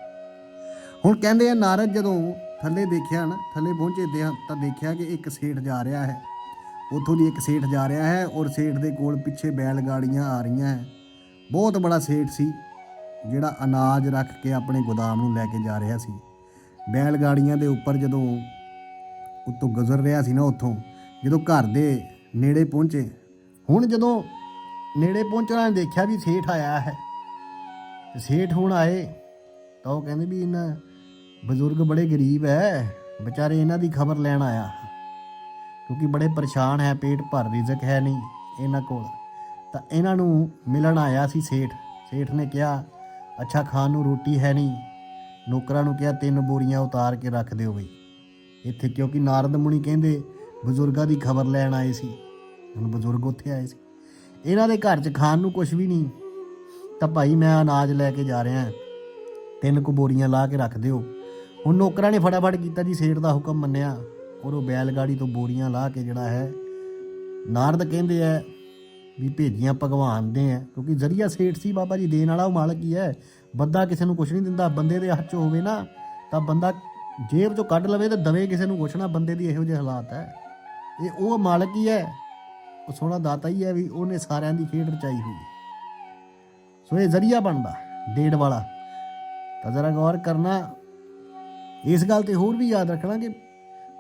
ਹੁਣ ਕਹਿੰਦੇ ਆ, ਨਾਰਦ ਜਦੋਂ ਥੱਲੇ ਦੇਖਿਆ ਨਾ, ਥੱਲੇ ਪਹੁੰਚੇ ਦੇ- ਤਾਂ ਦੇਖਿਆ ਕਿ ਇੱਕ ਸੇਠ ਜਾ ਰਿਹਾ ਹੈ। ਉੱਥੋਂ ਦੀ ਇੱਕ ਸੇਠ ਜਾ ਰਿਹਾ ਹੈ ਔਰ ਸੇਠ ਦੇ ਕੋਲ ਪਿੱਛੇ ਬੈਲ ਗਾੜੀਆਂ ਆ ਰਹੀਆਂ ਹੈ। ਬਹੁਤ ਬੜਾ ਸੇਠ ਸੀ, ਜਿਹੜਾ ਅਨਾਜ ਰੱਖ ਕੇ ਆਪਣੇ ਗੋਦਾਮ ਨੂੰ ਲੈ ਕੇ ਜਾ ਰਿਹਾ ਸੀ। ਬੈਲ ਗਾੜੀਆਂ ਦੇ ਉੱਪਰ ਜਦੋਂ ਉੱਤੋਂ ਗੁਜ਼ਰ ਰਿਹਾ ਸੀ ਨਾ ਉੱਥੋਂ, ਜਦੋਂ ਘਰ ਦੇ ਨੇੜੇ ਪਹੁੰਚੇ, ਹੁਣ ਜਦੋਂ ਨੇੜੇ ਪਹੁੰਚਣਾ ਦੇਖਿਆ ਵੀ ਸੇਠ ਆਇਆ ਹੈ। ਤੇ ਸੇਠ ਹੁਣ ਆਏ, ਤਾਂ ਉਹ ਕਹਿੰਦੇ ਵੀ ਇਹਨਾਂ ਬਜ਼ੁਰਗ ਬੜੇ ਗਰੀਬ ਹੈ, ਵਿਚਾਰੇ ਇਹਨਾਂ ਦੀ ਖਬਰ ਲੈਣ ਆਇਆ। ਕਿਉਂਕਿ ਬੜੇ ਪਰੇਸ਼ਾਨ ਹੈ, ਪੇਟ ਭਰ ਰਿਜ਼ਕ ਹੈ ਨਹੀਂ ਇਹਨਾਂ ਕੋਲ। ਤਾਂ ਇਹਨਾਂ ਨੂੰ ਮਿਲਣ ਆਇਆ ਸੀ ਸੇਠ। ਸੇਠ ਨੇ ਕਿਹਾ, ਅੱਛਾ, ਖਾਣ ਨੂੰ ਰੋਟੀ ਹੈ ਨਹੀਂ। ਨੌਕਰਾਂ ਨੂੰ ਕਿਹਾ, ਤਿੰਨ ਬੋਰੀਆਂ ਉਤਾਰ ਕੇ ਰੱਖ ਦਿਓ ਬਈ। ਇੱਥੇ ਕਿਉਂਕਿ ਨਾਰਦ ਮੁਨੀ ਕਹਿੰਦੇ, ਬਜ਼ੁਰਗਾਂ ਦੀ ਖਬਰ ਲੈਣ ਆਏ ਸੀ। ਹੁਣ ਬਜ਼ੁਰਗ ਉੱਥੇ ਆਏ ਸੀ। ਇਹਨਾਂ ਦੇ ਘਰ 'ਚ ਖਾਣ ਨੂੰ ਕੁਝ ਵੀ ਨਹੀਂ। ਤਾਂ ਭਾਈ, ਮੈਂ ਅਨਾਜ ਲੈ ਕੇ ਜਾ ਰਿਹਾ। ਤਿੰਨ ਕੁ ਬੋਰੀਆਂ ਲਾ ਕੇ ਰੱਖ ਦਿਓ। ਹੁਣ ਨੌਕਰਾਂ ਨੇ ਫਟਾਫਟ ਕੀਤਾ ਜੀ, ਸੇਠ ਦਾ ਹੁਕਮ ਮੰਨਿਆ। ਔਰ ਉਹ ਬੈਲਗਾੜੀ ਤੋਂ ਬੋਰੀਆਂ ਲਾ ਕੇ ਜਿਹੜਾ ਹੈ, ਨਾਰਦ ਕਹਿੰਦੇ ਆ ਵੀ ਭੇਜੀਆਂ ਭਗਵਾਨ ਦੇ ਆ, ਕਿਉਂਕਿ ਜ਼ਰੀਆ ਸੇਠ ਸੀ ਬਾਬਾ ਜੀ, ਦੇਣ ਵਾਲਾ ਉਹ ਮਾਲਕ ਹੀ ਹੈ। ਬੰਦਾ ਕਿਸੇ ਨੂੰ ਕੁਝ ਨਹੀਂ ਦਿੰਦਾ, ਬੰਦੇ ਦੇ ਹੱਥ 'ਚ ਹੋਵੇ ਨਾ, ਤਾਂ ਬੰਦਾ ਜੇਬ 'ਚੋਂ ਕੱਢ ਲਵੇ ਤੇ ਦਵੇ ਕਿਸੇ ਨੂੰ ਕੁਛ ਨਾ, ਬੰਦੇ ਦੀ ਇਹੋ ਜਿਹੇ ਹਾਲਾਤ ਹੈ। ਇਹ ਉਹ ਮਾਲਕ ਹੀ ਹੈ, ਉਹ ਸੋਹਣਾ ਦਾਤਾ ਹੀ ਹੈ ਵੀ ਉਹਨੇ ਸਾਰਿਆਂ ਦੀ ਖੇਡ ਰਚਾਈ ਹੋਈ। ਸੋ ਇਹ ਜ਼ਰੀਆ ਬਣਦਾ ਡੇਢ ਵਾਲਾ। ਤਾਂ ਜ਼ਰਾ ਗੌਰ ਕਰਨਾ, ਇਸ ਗੱਲ ਤੇ ਹੋਰ ਵੀ ਯਾਦ ਰੱਖਣਾ ਕਿ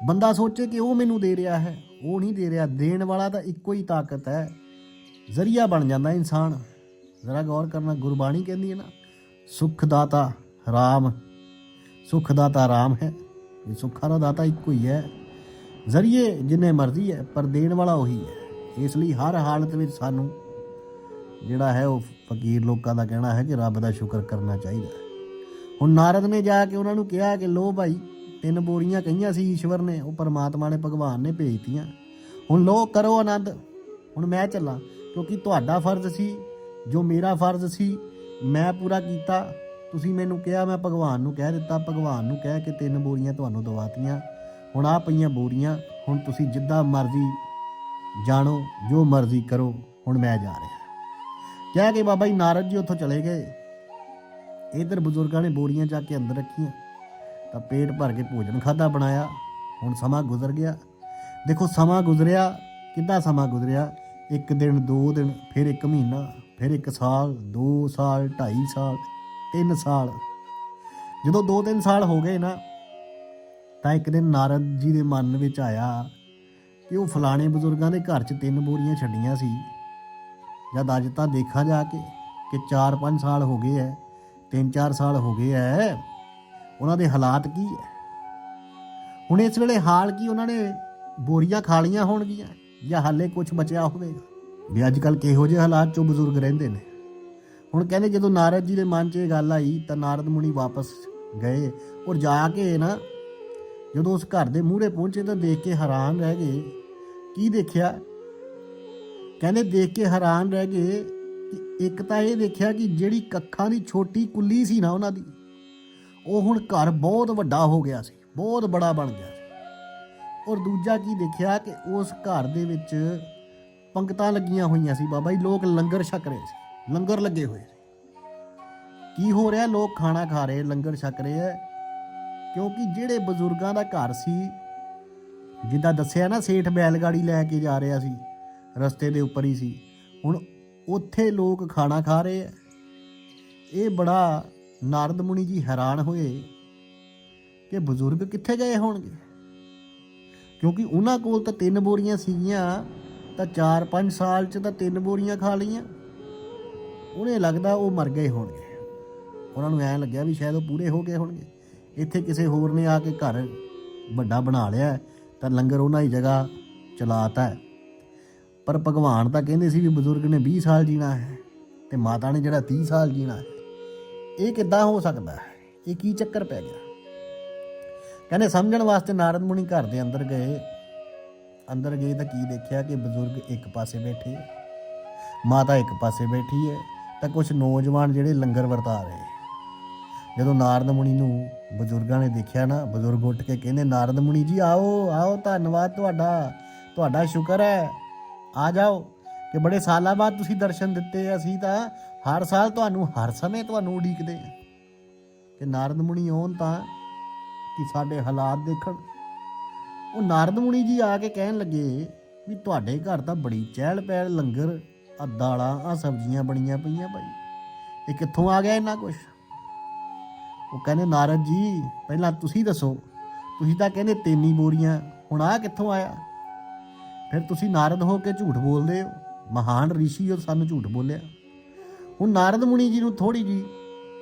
ਬੰਦਾ ਸੋਚੇ ਕਿ ਉਹ ਮੈਨੂੰ ਦੇ ਰਿਹਾ ਹੈ, ਉਹ ਨਹੀਂ ਦੇ ਰਿਹਾ। ਦੇਣ ਵਾਲਾ ਤਾਂ ਇੱਕੋ ਹੀ ਤਾਕਤ ਹੈ। ਜ਼ਰੀਆ ਬਣ ਜਾਂਦਾ ਇਨਸਾਨ। ਜ਼ਰਾ ਗੌਰ ਕਰਨਾ, ਗੁਰਬਾਣੀ ਕਹਿੰਦੀ ਹੈ ਨਾ, ਸੁਖ ਦਾਤਾ ਰਾਮ, ਸੁਖ ਦਾਤਾ ਰਾਮ ਹੈ। ਇਹ ਸੁੱਖਾਂ ਦਾ ਦਾਤਾ ਇੱਕੋ ਹੀ ਹੈ। ਜ਼ਰੀਏ ਜਿੰਨੇ ਮਰਜ਼ੀ ਹੈ, ਪਰ ਦੇਣ ਵਾਲਾ ਉਹੀ ਹੈ। ਇਸ ਲਈ ਹਰ ਹਾਲਤ ਵਿੱਚ ਸਾਨੂੰ ਜਿਹੜਾ ਹੈ, ਉਹ ਫਕੀਰ ਲੋਕਾਂ ਦਾ ਕਹਿਣਾ ਹੈ ਕਿ ਰੱਬ ਦਾ ਸ਼ੁਕਰ ਕਰਨਾ ਚਾਹੀਦਾ ਹੁਣ ਨਾਰਦ ਨੇ ਜਾ ਕੇ ਉਹਨਾਂ ਨੂੰ ਕਿਹਾ ਕਿ ਲੋ ਭਾਈ ਤਿੰਨ ਬੋਰੀਆਂ ਕਹੀਆਂ ਸੀ ਈਸ਼ਵਰ ਨੇ, ਉਹ ਪਰਮਾਤਮਾ ਨੇ, ਭਗਵਾਨ ਨੇ ਭੇਜਤੀਆਂ। ਹੁਣ ਲੋ ਕਰੋ ਆਨੰਦ। ਹੁਣ ਮੈਂ ਚੱਲਾਂ, ਕਿਉਂਕਿ ਤੁਹਾਡਾ ਫਰਜ਼ ਸੀ, ਜੋ ਮੇਰਾ ਫਰਜ਼ ਸੀ, ਮੈਂ ਪੂਰਾ ਕੀਤਾ। ਤੁਸੀਂ ਮੈਨੂੰ ਕਿਹਾ, ਮੈਂ ਭਗਵਾਨ ਨੂੰ ਕਹਿ ਦਿੱਤਾ, ਭਗਵਾਨ ਨੂੰ ਕਹਿ ਕੇ ਤਿੰਨ ਬੋਰੀਆਂ ਤੁਹਾਨੂੰ ਦਵਾਤੀਆਂ। ਹੁਣ ਆ ਪਈਆਂ ਬੋਰੀਆਂ, ਹੁਣ ਤੁਸੀਂ ਜਿੱਦਾਂ ਮਰਜ਼ੀ ਜਾਣੋ, ਜੋ ਮਰਜ਼ੀ ਕਰੋ, ਹੁਣ ਮੈਂ ਜਾ ਰਿਹਾ। ਕਹਿ ਕੇ ਬਾਬਾ ਜੀ ਨਾਰਦ ਜੀ ਉੱਥੋਂ ਚਲੇ ਗਏ। ਇਧਰ ਬਜ਼ੁਰਗਾਂ ਨੇ ਬੋਰੀਆਂ ਜਾ ਕੇ ਅੰਦਰ ਰੱਖੀਆਂ। ਤਾਂ ਪੇਟ ਭਰ ਕੇ ਭੋਜਨ ਖਾਦਾ ਬਣਾਇਆ। ਹੁਣ ਸਮਾਂ ਗੁਜ਼ਰ ਗਿਆ। ਦੇਖੋ, ਸਮਾਂ ਗੁਜ਼ਰਿਆ। ਕਿੰਨਾ ਸਮਾਂ ਗੁਜ਼ਰਿਆ? ਇੱਕ ਦਿਨ, ਦੋ ਦਿਨ, ਫਿਰ ਇੱਕ ਮਹੀਨਾ, ਫਿਰ ਇੱਕ ਸਾਲ, ਦੋ ਸਾਲ, ਢਾਈ ਸਾਲ, ਤਿੰਨ ਸਾਲ। ਜਦੋਂ ਦੋ ਤਿੰਨ ਸਾਲ ਹੋ ਗਏ ਨਾ, ਤਾਂ ਇੱਕ ਦਿਨ ਨਾਰਦ ਜੀ ਦੇ ਮਨ ਵਿੱਚ ਆਇਆ ਕਿ ਉਹ ਫਲਾਣੇ ਬਜ਼ੁਰਗਾਂ ਦੇ ਘਰ 'ਚ ਤਿੰਨ ਬੋਰੀਆਂ ਛੱਡੀਆਂ ਸੀ। ਜਦ ਅੱਜ ਤਾਂ ਦੇਖਾ ਜਾ ਕੇ ਕਿ 4-5 ਸਾਲ ਹੋ ਗਏ ਐ 3-4 ਸਾਲ ਹੋ ਗਏ ਐ। ਉਹਨਾਂ ਦੇ ਹਾਲਾਤ ਕੀ ਹੈ ਹੁਣ ਇਸ ਵੇਲੇ ਹਾਲ ਕੀ ਉਹਨਾਂ ਨੇ ਬੋਰੀਆਂ ਖਾਲੀਆਂ ਹੋਣਗੀਆਂ ਜਾਂ ਹਾਲੇ ਕੁਝ ਬਚਿਆ ਹੋਵੇਗਾ? ਵੀ ਅੱਜ ਕੱਲ ਕਿਹੋ ਜਿਹੇ ਹਾਲਾਤ 'ਚੋਂ ਬਜ਼ੁਰਗ ਰਹਿੰਦੇ ਨੇ? ਹੁਣ ਕਹਿੰਦੇ ਜਦੋਂ ਨਾਰਦ ਜੀ ਦੇ ਮਨ 'ਚ ਇਹ ਗੱਲ ਆਈ ਤਾਂ ਨਾਰਦ ਮੁਨੀ ਵਾਪਸ ਗਏ ਔਰ ਜਾ ਕੇ ਨਾ ਜਦੋਂ ਉਸ ਘਰ ਦੇ ਮੂਹਰੇ ਪਹੁੰਚੇ ਤਾਂ ਦੇਖ ਕੇ ਹੈਰਾਨ ਰਹਿ ਗਏ। ਕੀ ਦੇਖਿਆ? ਕਹਿੰਦੇ ਦੇਖ ਕੇ ਹੈਰਾਨ ਰਹਿ ਗਏ ਕਿ ਇੱਕ ਤਾਂ ਇਹ ਦੇਖਿਆ ਕਿ ਜਿਹੜੀ ਕੱਖਾਂ ਦੀ ਛੋਟੀ ਕੁੱਲੀ ਸੀ ਨਾ ਉਹਨਾਂ ਦੀ ਉਹ ਹੁਣ ਘਰ ਬਹੁਤ ਵੱਡਾ ਹੋ ਗਿਆ ਸੀ, ਬਹੁਤ ਬੜਾ ਬਣ ਗਿਆ ਸੀ। ਔਰ ਦੂਜਾ ਕੀ ਦੇਖਿਆ ਕਿ ਉਸ ਘਰ ਦੇ ਵਿੱਚ ਪੰਕਤਾਂ ਲੱਗੀਆਂ ਹੋਈਆਂ ਸੀ ਬਾਬਾ ਜੀ, ਲੋਕ ਲੰਗਰ ਛਕ ਰਹੇ ਸੀ, ਲੰਗਰ ਲੱਗੇ ਹੋਏ ਸੀ। ਕੀ ਹੋ ਰਿਹਾ, ਲੋਕ ਖਾਣਾ ਖਾ ਰਹੇ, ਲੰਗਰ ਛਕ ਰਹੇ ਹੈ? ਕਿਉਂਕਿ ਜਿਹੜੇ ਬਜ਼ੁਰਗਾਂ ਦਾ ਘਰ ਸੀ, ਜਿੱਦਾਂ ਦੱਸਿਆ ਨਾ, ਸੇਠ ਬੈਲਗਾੜੀ ਲੈ ਕੇ ਜਾ ਰਿਹਾ ਸੀ, ਰਸਤੇ ਦੇ ਉੱਪਰ ਹੀ ਸੀ। ਹੁਣ ਉੱਥੇ ਲੋਕ ਖਾਣਾ ਖਾ ਰਹੇ ਐ ਇਹ ਬੜਾ ਨਾਰਦ ਮੁਨੀ ਜੀ ਹੈਰਾਨ ਹੋਏ ਕਿ ਬਜ਼ੁਰਗ ਕਿੱਥੇ ਗਏ ਹੋਣਗੇ? ਕਿਉਂਕਿ ਉਹਨਾਂ ਕੋਲ ਤਾਂ ਤਿੰਨ ਬੋਰੀਆਂ ਸੀਗੀਆਂ, ਤਾਂ 4-5 ਸਾਲ ਚ ਤਾਂ ਤਿੰਨ ਬੋਰੀਆਂ ਖਾ ਲਈਆਂ। ਉਹਨੇ ਲੱਗਦਾ ਉਹ ਮਰ ਗਏ ਹੋਣਗੇ। ਉਹਨਾਂ ਨੂੰ ਐਂ ਲੱਗਿਆ ਵੀ ਸ਼ਾਇਦ ਉਹ ਪੂਰੇ ਹੋ ਗਏ ਹੋਣਗੇ। ਇੱਥੇ ਕਿਸੇ ਹੋਰ ਨੇ ਆ ਕੇ ਘਰ ਵੱਡਾ ਬਣਾ ਲਿਆ, ਤਾਂ ਲੰਗਰ ਉਹਨਾਂ ਦੀ ਜਗ੍ਹਾ ਚਲਾਤਾ। ਹੈ ਪਰ ਭਗਵਾਨ ਤਾਂ ਕਹਿੰਦੇ ਸੀ ਵੀ ਬਜ਼ੁਰਗ ਨੇ 20 ਸਾਲ ਜੀਣਾ ਹੈ ਤੇ ਮਾਤਾ ਨੇ ਜਿਹੜਾ 30 ਸਾਲ ਜੀਣਾ ਹੈ। ਇਹ ਕਿੱਦਾਂ ਹੋ ਸਕਦਾ ਹੈ? ਇਹ ਕੀ ਚੱਕਰ ਪੈ ਗਿਆ? ਕਹਿੰਦੇ ਸਮਝਣ ਵਾਸਤੇ ਨਾਰਦ ਮੁਨੀ ਘਰ ਦੇ ਅੰਦਰ ਗਏ। ਅੰਦਰ ਗਏ ਤਾਂ ਕੀ ਦੇਖਿਆ ਕਿ ਬਜ਼ੁਰਗ ਇੱਕ ਪਾਸੇ ਬੈਠੇ, ਮਾਤਾ ਇੱਕ ਪਾਸੇ ਬੈਠੀ ਹੈ, ਤਾਂ ਕੁਝ ਨੌਜਵਾਨ ਜਿਹੜੇ ਲੰਗਰ ਵਰਤਾ ਰਹੇ। ਜਦੋਂ ਨਾਰਦ ਮੁਨੀ ਨੂੰ ਬਜ਼ੁਰਗਾਂ ਨੇ ਦੇਖਿਆ ਨਾ, ਬਜ਼ੁਰਗ ਉੱਠ ਕੇ ਕਹਿੰਦੇ, ਨਾਰਦ ਮੁਨੀ ਜੀ ਆਓ ਆਓ, ਧੰਨਵਾਦ ਤੁਹਾਡਾ ਤੁਹਾਡਾ ਸ਼ੁਕਰ ਹੈ। ਆ ਜਾਓ, ਕਿ ਬੜੇ ਸਾਲਾਂ ਬਾਅਦ ਤੁਸੀਂ ਦਰਸ਼ਨ ਦਿੱਤੇ, ਅਸੀਂ ਤਾਂ ਹਰ ਸਾਲ ਤੁਹਾਨੂੰ, ਹਰ ਸਮੇਂ ਤੁਹਾਨੂੰ ਉਡੀਕਦੇ ਹਾਂ ਕਿ ਨਾਰਦ ਮੁਨੀ ਆਉਣ ਤਾਂ ਕਿ ਸਾਡੇ ਹਾਲਾਤ ਦੇਖਣ। ਉਹ ਨਾਰਦ ਮੁਨੀ ਜੀ ਆ ਕੇ ਕਹਿਣ ਲੱਗੇ ਵੀ ਤੁਹਾਡੇ ਘਰ ਤਾਂ ਬੜੀ ਚਹਿਲ ਪਹਿਲ, ਲੰਗਰ, ਆ ਦਾਲਾਂ, ਆ ਸਬਜ਼ੀਆਂ ਬਣੀਆਂ ਪਈਆਂ ਭਾਈ। ਇਹ ਕਿੱਥੋਂ ਆ ਗਿਆ ਇੰਨਾ ਕੁਛ? ਉਹ ਕਹਿੰਦੇ, ਨਾਰਦ ਜੀ, ਪਹਿਲਾਂ ਤੁਸੀਂ ਦੱਸੋ, ਤੁਸੀਂ ਤਾਂ ਕਹਿੰਦੇ ਤੇਨੀ ਬੋਰੀਆਂ, ਹੁਣ ਆ ਕਿੱਥੋਂ ਆਇਆ? ਫਿਰ ਤੁਸੀਂ ਨਾਰਦ ਹੋ ਕੇ ਝੂਠ ਬੋਲਦੇ ਹੋ। ਮਹਾਨ ਰਿਸ਼ੀ ਹੋ ਸਾਨੂੰ ਝੂਠ ਬੋਲਿਆ। ਹੁਣ ਨਾਰਦ ਮੁਨੀ ਜੀ ਨੂੰ ਥੋੜੀ ਜੀ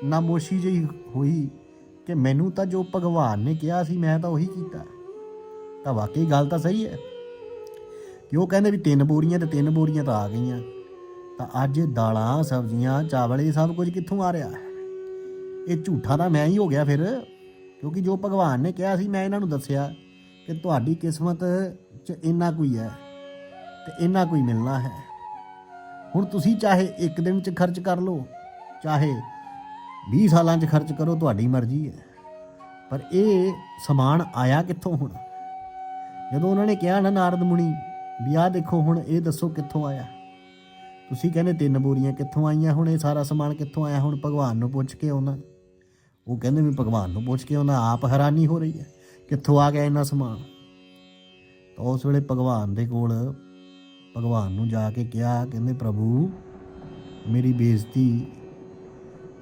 ਨਾਮੋਸ਼ੀ ਜਿਹੀ ਹੋਈ ਕਿ ਮੈਨੂੰ ਤਾਂ ਜੋ ਭਗਵਾਨ ਨੇ ਕਿਹਾ ਸੀ, ਮੈਂ ਤਾਂ ਉਹੀ ਕੀਤਾ। ਤਾਂ ਵਾਕਈ ਗੱਲ ਤਾਂ ਸਹੀ ਹੈ। ਕਿ ਉਹ ਕਹਿੰਦੇ ਵੀ ਤਿੰਨ ਬੋਰੀਆਂ ਤੇ ਤਿੰਨ ਬੋਰੀਆਂ ਤਾਂ ਆ ਗਈਆਂ। ਤਾਂ ਅੱਜ ਦਾਲਾਂ, ਸਬਜ਼ੀਆਂ, ਚਾਵਲ, ਇਹ ਸਭ ਕੁਝ ਕਿੱਥੋਂ ਆ ਰਿਹਾ? ਹੈ ਇਹ ਝੂਠਾ ਤਾਂ ਮੈਂ ਹੀ ਹੋ ਗਿਆ ਫਿਰ, ਕਿਉਂਕਿ ਜੋ ਭਗਵਾਨ ਨੇ ਕਿਹਾ ਸੀ, ਮੈਂ ਇਹਨਾਂ ਨੂੰ ਦੱਸਿਆ ਕਿ ਤੁਹਾਡੀ ਕਿਸਮਤ 'ਚ ਇੰਨਾ ਕੋਈ ਹੈ ਤੇ ਇੰਨਾ ਕੋਈ ਮਿਲਣਾ ਹੈ। ਹੁਣ ਤੁਸੀਂ ਚਾਹੇ ਇੱਕ ਦਿਨ 'ਚ ਖਰਚ ਕਰ ਲਓ, ਚਾਹੇ 20 ਸਾਲਾਂ 'ਚ ਖਰਚ ਕਰੋ, ਤੁਹਾਡੀ ਮਰਜ਼ੀ ਹੈ। ਪਰ ਇਹ ਸਮਾਨ ਆਇਆ ਕਿੱਥੋਂ ਹੁਣ? ਜਦੋਂ ਉਹਨਾਂ ਨੇ ਕਿਹਾ ਨਾ ਨਾਰਦ ਮੁਨੀ, ਵੀ ਆਹ ਦੇਖੋ ਹੁਣ ਇਹ ਦੱਸੋ ਕਿੱਥੋਂ ਆਇਆ? ਤੁਸੀਂ ਕਹਿੰਦੇ ਤਿੰਨ ਬੋਰੀਆਂ ਕਿੱਥੋਂ ਆਈਆਂ ਹੁਣ, ਇਹ ਸਾਰਾ ਸਮਾਨ ਕਿੱਥੋਂ ਆਇਆ ਹੁਣ? ਭਗਵਾਨ ਨੂੰ ਪੁੱਛ ਕੇ ਆਉਣਾ ਉਹ ਕਹਿੰਦੇ ਵੀ ਭਗਵਾਨ ਨੂੰ ਪੁੱਛ ਕੇ ਆਉਣਾ ਆਪ ਹੈਰਾਨੀ ਹੋ ਰਹੀ ਹੈ, ਕਿੱਥੋਂ ਆ ਗਿਆ ਇੰਨਾ ਸਮਾਨ? ਤਾਂ ਉਸ ਵੇਲੇ ਭਗਵਾਨ ਦੇ ਕੋਲ ਭਗਵਾਨ ਨੂੰ ਜਾ ਕੇ ਕਿਹਾ, ਕਹਿੰਦੇ, ਪ੍ਰਭੂ, ਮੇਰੀ ਬੇਇੱਜ਼ਤੀ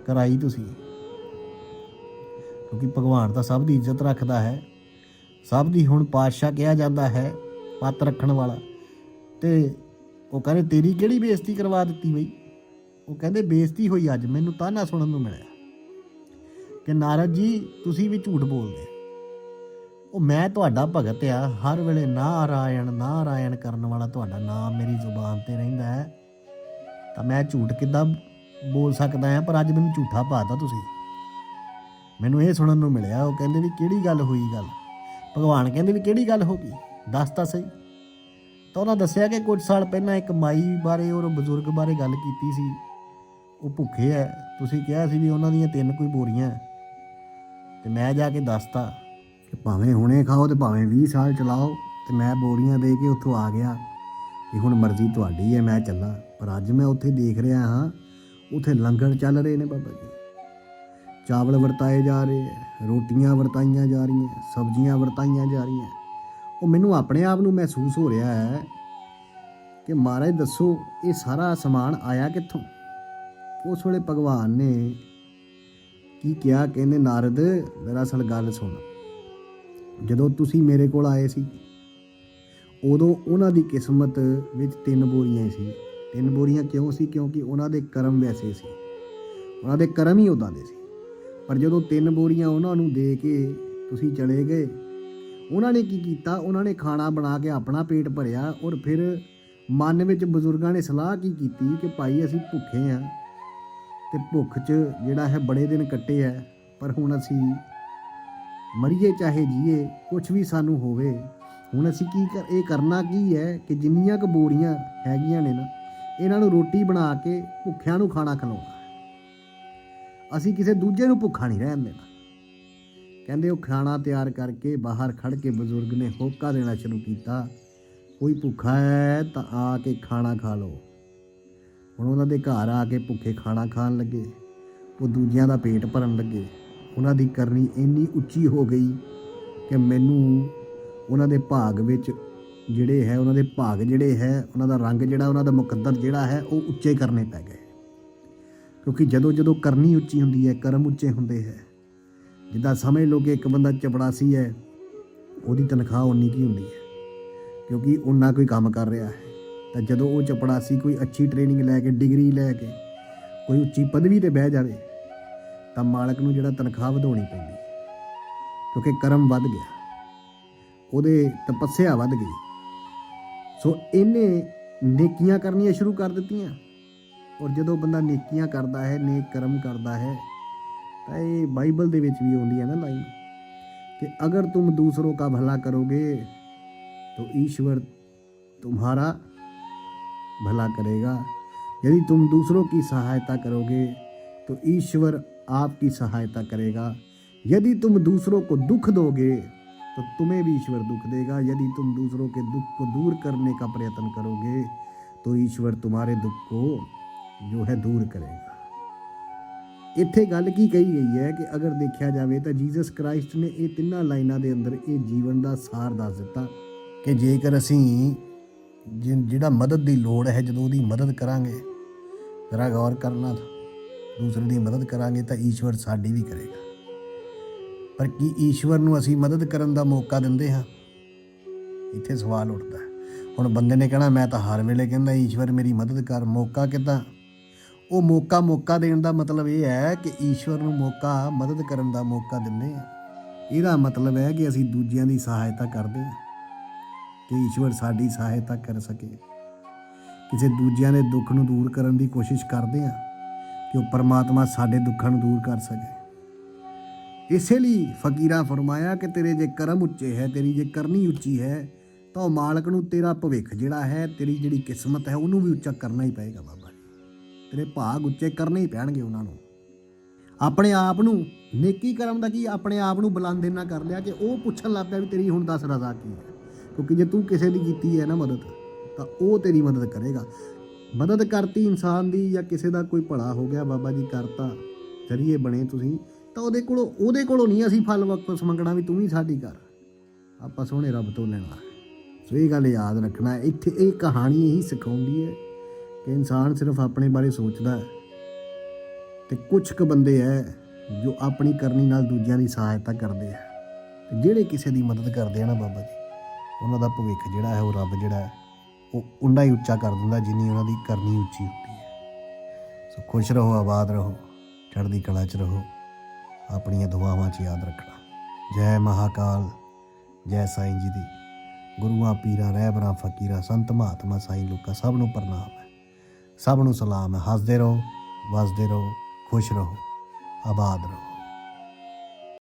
ਕਰਾਈ ਤੁਸੀਂ। ਕਿਉਂਕਿ ਭਗਵਾਨ ਤਾਂ ਸਭ ਦੀ ਇੱਜ਼ਤ ਰੱਖਦਾ ਹੈ। ਸਭ ਦੀ ਹੁਣ ਪਾਤਸ਼ਾਹ ਕਿਹਾ ਜਾਂਦਾ ਹੈ, ਪੱਤ ਰੱਖਣ ਵਾਲਾ। ਤੇ ਉਹ ਕਹਿੰਦੇ, ਤੇਰੀ ਕਿਹੜੀ ਬੇਇੱਜ਼ਤੀ ਕਰਵਾ ਦਿੱਤੀ ਬਈ? ਉਹ ਕਹਿੰਦੇ, ਬੇਇੱਜ਼ਤੀ ਹੋਈ ਅੱਜ, ਮੈਨੂੰ ਤਾਨਾ ਸੁਣਨ ਨੂੰ ਮਿਲਿਆ ਕਿ ਨਾਰਦ ਜੀ, ਤੁਸੀਂ ਵੀ ਝੂਠ ਬੋਲਦੇ ਉਹ ਮੈਂ ਤੁਹਾਡਾ ਭਗਤ ਆ, ਹਰ ਵੇਲੇ ਨਾਰਾਇਣ ਨਾਰਾਇਣ ਕਰਨ ਵਾਲਾ ਤੁਹਾਡਾ ਨਾਮ ਮੇਰੀ ਜ਼ੁਬਾਨ ਤੇ ਰਹਿੰਦਾ ਹੈ। ਤਾਂ ਮੈਂ ਝੂਠ ਕਿੱਦਾਂ ਬੋਲ ਸਕਦਾ ਹਾਂ, ਪਰ ਅੱਜ ਮੈਨੂੰ ਝੂਠਾ ਪਾਤਾ ਤੁਸੀਂ। ਮੈਨੂੰ ਇਹ ਸੁਣਨ ਨੂੰ ਮਿਲਿਆ, ਉਹ ਕਹਿੰਦੇ ਵੀ ਕਿਹੜੀ ਗੱਲ ਹੋਈ ਗੱਲ? ਭਗਵਾਨ ਕਹਿੰਦੇ ਵੀ ਕਿਹੜੀ ਗੱਲ ਹੋ ਗਈ? ਦੱਸ ਤਾਂ ਸਹੀ। ਤਾਂ ਉਹਨਾਂ ਦੱਸਿਆ ਕਿ ਕੁਝ ਸਾਲ ਪਹਿਲਾਂ ਇੱਕ ਮਾਈ ਬਾਰੇ ਔਰ ਬਜ਼ੁਰਗ ਬਾਰੇ ਗੱਲ ਕੀਤੀ ਸੀ। ਉਹ ਭੁੱਖੇ ਐ ਤੁਸੀਂ ਕਿਹਾ ਸੀ ਵੀ ਉਹਨਾਂ ਦੀਆਂ ਤਿੰਨ ਕੋਈ ਬੋਰੀਆਂ। ਹੈ। ਤੇ ਮੈਂ ਜਾ ਕੇ ਦੱਸਤਾ। ਕਿ ਭਾਵੇਂ ਹੁਣੇ ਖਾਓ ਤੇ ਭਾਵੇਂ 20 ਸਾਲ ਚਲਾਓ ਤੇ ਮੈਂ ਬੋਰੀਆਂ ਦੇ ਕੇ ਉੱਥੋਂ ਆ ਗਿਆ ਕਿ ਹੁਣ ਮਰਜ਼ੀ ਤੁਹਾਡੀ ਹੈ, ਮੈਂ ਚੱਲਾਂ। ਪਰ ਅੱਜ ਮੈਂ ਉੱਥੇ ਦੇਖ ਰਿਹਾ ਹਾਂ, ਉੱਥੇ ਲੰਗਰ ਚੱਲ ਰਹੇ ਨੇ ਬਾਬਾ ਜੀ। ਚਾਵਲ ਵਰਤਾਏ ਜਾ ਰਹੇ ਹੈ, ਰੋਟੀਆਂ ਵਰਤਾਈਆਂ ਜਾ ਰਹੀਆਂ, ਸਬਜ਼ੀਆਂ ਵਰਤਾਈਆਂ ਜਾ ਰਹੀਆਂ। ਉਹ ਮੈਨੂੰ ਆਪਣੇ ਆਪ ਨੂੰ ਮਹਿਸੂਸ ਹੋ ਰਿਹਾ ਹੈ ਕਿ ਮਹਾਰਾਜ ਦੱਸੋ, ਇਹ ਸਾਰਾ ਸਮਾਨ ਆਇਆ ਕਿੱਥੋਂ? ਉਸ ਵੇਲੇ ਭਗਵਾਨ ਨੇ ਕੀ ਕਿਹਾ, ਕਹਿੰਦੇ, ਨਾਰਦ, ਦਰਅਸਲ ਗੱਲ ਸੁਣ। ਜਦੋਂ ਤੁਸੀਂ ਮੇਰੇ ਕੋਲ ਆਏ ਸੀ, ਉਦੋਂ ਉਹਨਾਂ ਦੀ ਕਿਸਮਤ ਵਿੱਚ ਤਿੰਨ ਬੋਰੀਆਂ ਸੀ। ਤਿੰਨ ਬੋਰੀਆਂ ਕਿਉਂ ਸੀ? ਕਿਉਂਕਿ ਉਹਨਾਂ ਦੇ ਕਰਮ ਵੈਸੇ ਸੀ। ਉਹਨਾਂ ਦੇ ਕਰਮ ਹੀ ਉਦਾਂ ਦੇ ਸੀ। ਪਰ ਜਦੋਂ ਤਿੰਨ ਬੋਰੀਆਂ ਉਹਨਾਂ ਨੂੰ ਦੇ ਕੇ ਤੁਸੀਂ ਚਲੇ ਗਏ, ਉਹਨਾਂ ਨੇ ਕੀ ਕੀਤਾ? ਉਹਨਾਂ ਨੇ ਖਾਣਾ ਬਣਾ ਕੇ ਆਪਣਾ ਪੇਟ ਭਰਿਆ ਔਰ ਫਿਰ ਮਨ ਵਿੱਚ ਬਜ਼ੁਰਗਾਂ ਨੇ ਸਲਾਹ ਕੀ ਕੀਤੀ ਕਿ ਭਾਈ ਅਸੀਂ ਭੁੱਖੇ ਆ ਤੇ ਭੁੱਖ 'ਚ ਜਿਹੜਾ ਹੈ ਬੜੇ ਦਿਨ ਕੱਟੇ ਆ ਪਰ ਹੁਣ ਅਸੀਂ ਮਰੀਏ ਚਾਹੇ ਜੀਏ ਕੁਝ ਵੀ ਸਾਨੂੰ ਹੋਵੇ। ਹੁਣ ਅਸੀਂ ਕੀ ਕਰ, ਇਹ ਕਰਨਾ ਕੀ ਹੈ ਕਿ ਜਿੰਨੀਆਂ ਕੁ ਬੋਰੀਆਂ ਹੈਗੀਆਂ ਨੇ ਨਾ, ਇਹਨਾਂ ਨੂੰ ਰੋਟੀ ਬਣਾ ਕੇ ਭੁੱਖਿਆਂ ਨੂੰ ਖਾਣਾ ਖਿਲਾਉਣਾ ਅਸੀਂ ਕਿਸੇ ਦੂਜੇ ਨੂੰ ਭੁੱਖਾ ਨਹੀਂ ਰਹਿਣ ਦੇਣਾ। ਕਹਿੰਦੇ ਉਹ ਖਾਣਾ ਤਿਆਰ ਕਰਕੇ ਬਾਹਰ ਖੜ ਕੇ ਬਜ਼ੁਰਗ ਨੇ ਹੋਕਾ ਦੇਣਾ ਸ਼ੁਰੂ ਕੀਤਾ, ਕੋਈ ਭੁੱਖਾ ਹੈ ਤਾਂ ਆ ਕੇ ਖਾਣਾ ਖਾ ਲਓ। ਹੁਣ ਉਹਨਾਂ ਦੇ ਘਰ ਆ ਕੇ ਭੁੱਖੇ ਖਾਣਾ ਖਾਣ ਲੱਗੇ, ਉਹ ਦੂਜਿਆਂ ਦਾ ਪੇਟ ਭਰਨ ਲੱਗੇ। ਉਹਨਾਂ ਦੀ ਕਰਨੀ ਇੰਨੀ ਉੱਚੀ ਹੋ ਗਈ ਕਿ ਮੈਨੂੰ ਉਹਨਾਂ ਦੇ ਭਾਗ ਵਿੱਚ ਜਿਹੜੇ ਹੈ, ਉਹਨਾਂ ਦੇ ਭਾਗ ਜਿਹੜੇ ਹੈ, ਉਹਨਾਂ ਦਾ ਰੰਗ ਜਿਹੜਾ, ਉਹਨਾਂ ਦਾ ਮੁਕੱਦਰ ਜਿਹੜਾ ਹੈ, ਉਹ ਉੱਚੇ ਕਰਨੇ ਪੈ ਗਏ। ਕਿਉਂਕਿ ਜਦੋਂ ਜਦੋਂ ਕਰਨੀ ਉੱਚੀ ਹੁੰਦੀ ਹੈ, ਕਰਮ ਉੱਚੇ ਹੁੰਦੇ ਹੈ। ਜਿੱਦਾਂ ਸਮਝ ਲਓ ਕਿ ਇੱਕ ਬੰਦਾ ਚਪੜਾਸੀ ਹੈ, ਉਹਦੀ ਤਨਖਾਹ ਉਨੀ ਕੀ ਹੁੰਦੀ ਹੈ। ਕਿਉਂਕਿ ਉਨਾ ਕੋਈ ਕੰਮ ਕਰ ਰਿਹਾ ਹੈ। ਤਾਂ ਜਦੋਂ ਉਹ ਚਪੜਾਸੀ ਕੋਈ ਅੱਛੀ ਟ੍ਰੇਨਿੰਗ ਲੈ ਕੇ ਡਿਗਰੀ ਲੈ ਕੇ, ਕੋਈ ਉੱਚੀ ਪਦਵੀ ਤੇ ਬਹਿ ਜਾਵੇ ਤਾਂ ਮਾਲਕ ਨੂੰ ਜਿਹੜਾ ਤਨਖਾਹ ਵਧਾਉਣੀ ਪੈਂਦੀ ਹੈ ਕਿਉਂਕਿ ਕਰਮ ਵੱਧ ਗਿਆ ਉਹਦੇ ਤਪੱਸਿਆ ਵੱਧ ਗਈ ਸੋ ਇਹਨੇ ਨੇਕੀਆਂ ਕਰਨੀਆਂ ਸ਼ੁਰੂ ਕਰ ਦਿੱਤੀਆਂ ਔਰ ਜਦੋਂ ਬੰਦਾ ਨੇਕੀਆਂ ਕਰਦਾ ਹੈ ਨੇਕ ਕਰਮ ਕਰਦਾ ਹੈ ਤਾਂ ਇਹ ਬਾਈਬਲ ਦੇ ਵਿੱਚ ਵੀ ਆਉਂਦੀ ਹੈ ਨਾ ਲਾਈਨ कि अगर तुम दूसरों का भला करोगे तो ईश्वर तुम्हारा भला करेगा यदि तुम दूसरों की सहायता करोगे तो ईश्वर आपकी सहायता करेगा यदि तुम दूसरों को दुख दोगे तो तुम्हें भी ईश्वर दुख देगा यदि तुम दूसरों के दुख को दूर करने का प्रयत्न करोगे तो ईश्वर तुम्हारे दुख को जो है दूर करेगा ਇੱਥੇ ਗੱਲ ਕੀ ਕਹੀ ਗਈ ਹੈ ਕਿ ਅਗਰ ਦੇਖਿਆ ਜਾਵੇ ਤਾਂ ਜੀਸਸ ਕ੍ਰਾਈਸਟ ਨੇ ਇਹ ਤਿੰਨਾਂ ਲਾਈਨਾਂ ਦੇ ਅੰਦਰ ਇਹ ਜੀਵਨ ਦਾ ਸਾਰ ਦੱਸ ਦਿੱਤਾ ਕਿ ਜੇਕਰ ਅਸੀਂ ਜਿ- ਜਿਹੜਾ ਮਦਦ ਦੀ ਲੋੜ ਹੈ ਜਦੋਂ ਉਹਦੀ ਮਦਦ ਕਰਾਂਗੇ ਜ਼ਰਾ ਗੌਰ ਕਰਨਾ ਦੂਸਰੇ ਦੀ ਮਦਦ ਕਰਾਂਗੇ ਤਾਂ ਈਸ਼ਵਰ ਸਾਡੀ ਵੀ ਕਰੇਗਾ। ਪਰ ਕੀ ਈਸ਼ਵਰ ਨੂੰ ਅਸੀਂ ਮਦਦ ਕਰਨ ਦਾ ਮੌਕਾ ਦਿੰਦੇ ਹਾਂ? ਇੱਥੇ ਸਵਾਲ ਉੱਠਦਾ ਹੁਣ ਬੰਦੇ ਨੇ ਕਹਿਣਾ, ਮੈਂ ਤਾਂ ਹਰ ਵੇਲੇ ਕਹਿੰਦਾ, ਈਸ਼ਵਰ ਮੇਰੀ ਮਦਦ ਕਰ, ਮੌਕਾ ਕਿੱਦਾਂ? ਉਹ ਮੌਕਾ ਮੌਕਾ ਦੇਣ ਦਾ ਮਤਲਬ ਇਹ ਹੈ ਕਿ ਈਸ਼ਵਰ ਨੂੰ ਮੌਕਾ, ਮਦਦ ਕਰਨ ਦਾ ਮੌਕਾ ਦਿੰਦੇ ਆ ਇਹਦਾ ਮਤਲਬ ਹੈ ਕਿ ਅਸੀਂ ਦੂਜਿਆਂ ਦੀ ਸਹਾਇਤਾ ਕਰਦੇ ਹਾਂ। ਕਿ ਈਸ਼ਵਰ ਸਾਡੀ ਸਹਾਇਤਾ ਕਰ ਸਕੇ। ਕਿਸੇ ਦੂਜਿਆਂ ਦੇ ਦੁੱਖ ਨੂੰ ਦੂਰ ਕਰਨ ਦੀ ਕੋਸ਼ਿਸ਼ ਕਰਦੇ ਹਾਂ। ਕਿ ਉਹ ਪਰਮਾਤਮਾ ਸਾਡੇ ਦੁੱਖਾਂ ਨੂੰ ਦੂਰ ਕਰ ਸਕੇ। ਇਸੇ ਲਈ ਫਕੀਰਾ ਫਰਮਾਇਆ ਕਿ ਤੇਰੇ ਜੇ ਕਰਮ ਉੱਚੇ ਹੈ, ਤੇਰੀ ਜੇ ਕਰਨੀ ਉੱਚੀ ਹੈ, ਤਾਂ ਉਹ ਮਾਲਕ ਨੂੰ ਤੇਰਾ ਭਵਿੱਖ ਜਿਹੜਾ ਹੈ, ਤੇਰੀ ਜਿਹੜੀ ਕਿਸਮਤ ਹੈ, ਉਹਨੂੰ ਵੀ ਉੱਚਾ ਕਰਨਾ ਹੀ ਪਏਗਾ ਬਾਬਾ ਜੀ। ਤੇਰੇ ਭਾਗ ਉੱਚੇ ਕਰਨੇ ਹੀ ਪੈਣਗੇ ਉਹਨਾਂ ਨੂੰ। ਆਪਣੇ ਆਪ ਨੂੰ, ਨੇਕੀ ਕਰਮ ਦਾ ਕੀ ਆਪਣੇ ਆਪ ਨੂੰ ਬੁਲੰਦ ਇੰਨਾ ਕਰ ਲਿਆ ਕਿ ਉਹ ਪੁੱਛਣ ਲੱਗ ਪਿਆ ਵੀ ਤੇਰੀ ਹੁਣ ਦੱਸ ਰਜ਼ਾ ਕੀ ਹੈ? ਕਿਉਂਕਿ ਜੇ ਤੂੰ ਕਿਸੇ ਦੀ ਕੀਤੀ ਹੈ ਨਾ ਮਦਦ, ਤਾਂ ਉਹ ਤੇਰੀ ਮਦਦ ਕਰੇਗਾ। ਮਦਦ ਕਰਤੀ ਇਨਸਾਨ ਦੀ ਜਾਂ ਕਿਸੇ ਦਾ ਕੋਈ ਭਲਾ ਹੋ ਗਿਆ, ਬਾਬਾ ਜੀ ਕਰਤਾ, ਜਰੀਏ ਬਣੇ ਤੁਸੀਂ, ਤਾਂ ਉਹਦੇ ਕੋਲੋਂ ਉਹਦੇ ਕੋਲੋਂ ਨਹੀਂ ਅਸੀਂ ਫਲ ਵਾਪਸ ਮੰਗਣਾ ਵੀ ਤੂੰ ਵੀ ਸਾਡੀ ਕਰ ਆਪਾਂ ਸੋਹਣੇ ਰੱਬ ਤੋਂ ਲੈਣਾ। ਸੋ ਇਹ ਗੱਲ ਯਾਦ ਰੱਖਣਾ, ਇੱਥੇ ਇਹ ਕਹਾਣੀ ਇਹੀ ਸਿਖਾਉਂਦੀ ਹੈ ਕਿ ਇਨਸਾਨ ਸਿਰਫ ਆਪਣੇ ਬਾਰੇ ਸੋਚਦਾ ਹੈ ਤੇ ਕੁਝ ਕੁ ਬੰਦੇ ਐ ਜੋ ਆਪਣੀ ਕਰਨੀ ਨਾਲ ਦੂਜਿਆਂ ਦੀ ਸਹਾਇਤਾ ਕਰਦੇ ਆ। ਤੇ ਜਿਹੜੇ ਕਿਸੇ ਦੀ ਮਦਦ ਕਰਦੇ ਆ ਨਾ ਬਾਬਾ ਜੀ, ਉਹਨਾਂ ਦਾ ਭਵਿੱਖ ਜਿਹੜਾ ਹੈ ਉਹ ਰੱਬ ਜਿਹੜਾ ਹੈ ਉਹ ਉਨਾ ਹੀ ਉੱਚਾ ਕਰ ਦਿੰਦਾ ਜਿੰਨੀ ਉਹਨਾਂ ਦੀ ਕਰਨੀ ਉੱਚੀ ਹੁੰਦੀ ਹੈ। ਸੋ ਖੁਸ਼ ਰਹੋ, ਆਬਾਦ ਰਹੋ, ਚੜ੍ਹਦੀ ਕਲਾ 'ਚ ਰਹੋ, ਆਪਣੀਆਂ ਦੁਆਵਾਂ 'ਚ ਯਾਦ ਰੱਖਣਾ। ਜੈ ਮਹਾਕਾਲ, ਜੈ ਸਾਈਂ ਜੀ ਦੀ। ਗੁਰੂਆਂ, ਪੀਰਾਂ, ਰਹਿਬਰਾਂ, ਫਕੀਰਾਂ, ਸੰਤ ਮਹਾਤਮਾ ਸਾਈਂ ਲੋਕਾਂ ਸਭ ਨੂੰ ਪ੍ਰਣਾਮ ਹੈ। ਸਭ ਨੂੰ ਸਲਾਮ ਹੈ। ਹੱਸਦੇ ਰਹੋ, ਵਸਦੇ ਰਹੋ, ਖੁਸ਼ ਰਹੋ, ਆਬਾਦ ਰਹੋ।